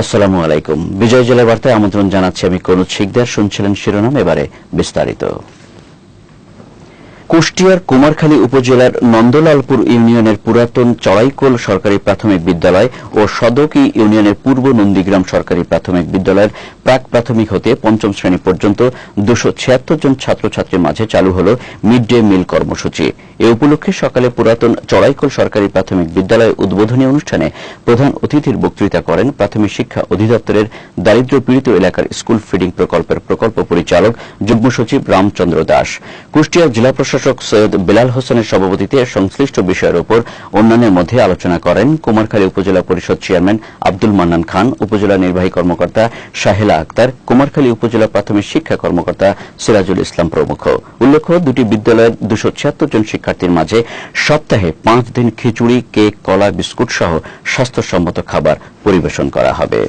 আসসালামু আলাইকুম। বিজয় জেলার বার্তায় আমন্ত্রণ জানাচ্ছি আমি কনুজ শিকদার। শুনছিলেন শিরোনাম এবারে বিস্তারিত। কুষ্টিয়ার কুমারখালী উপজেলার নন্দলালপুর ইউনিয়নের পুরাতন চড়াইকোল সরকারি প্রাথমিক বিদ্যালয় ও সদকি ইউনিয়নের পূর্ব নন্দীগ্রাম সরকারি প্রাথমিক বিদ্যালয়ের প্রাক প্রাথমিক হতে পঞ্চম শ্রেণি পর্যন্ত দুশো ছিয়াত্তর জন ছাত্রছাত্রীর মাঝে চালু হল মিড ডে মিল কর্মসূচি। এ উপলক্ষে সকালে পুরাতন চড়াইকোল সরকারি প্রাথমিক বিদ্যালয় উদ্বোধনী অনুষ্ঠানে প্রধান অতিথির বক্তৃতা করেন প্রাথমিক শিক্ষা অধিদপ্তরের দারিদ্র পীড়িত এলাকার স্কুল ফিডিং প্রকল্পের প্রকল্প পরিচালক, যুগ্ম সচিব রামচন্দ্র দাস। কুষ্টিয়া জেলা প্রশাসক সৈয়দ বেলাল হোসেনের সভাপতিতে সংশ্লিষ্ট বিষয়ের উপর অন্যান্যের মধ্যে আলোচনা করেন কুমারখালী উপজেলা পরিষদ চেয়ারম্যান আব্দুল মান্নান খান, উপজেলা নির্বাহী কর্মকর্তা শাহেলা আক্তার, কুমারখালী উপজেলা প্রাথমিক শিক্ষা কর্মকর্তা সিরাজুল ইসলাম প্রমুখ। উল্লেখ্য, দুটি বিদ্যালয়ের দুশো ছিয়াত্তর জন শিক্ষার্থীর মাঝে সপ্তাহে পাঁচ দিন খিচুড়ি, কেক, কলা, বিস্কুট সহ স্বাস্থ্যসম্মত খাবার পরিবেশন করা হবে।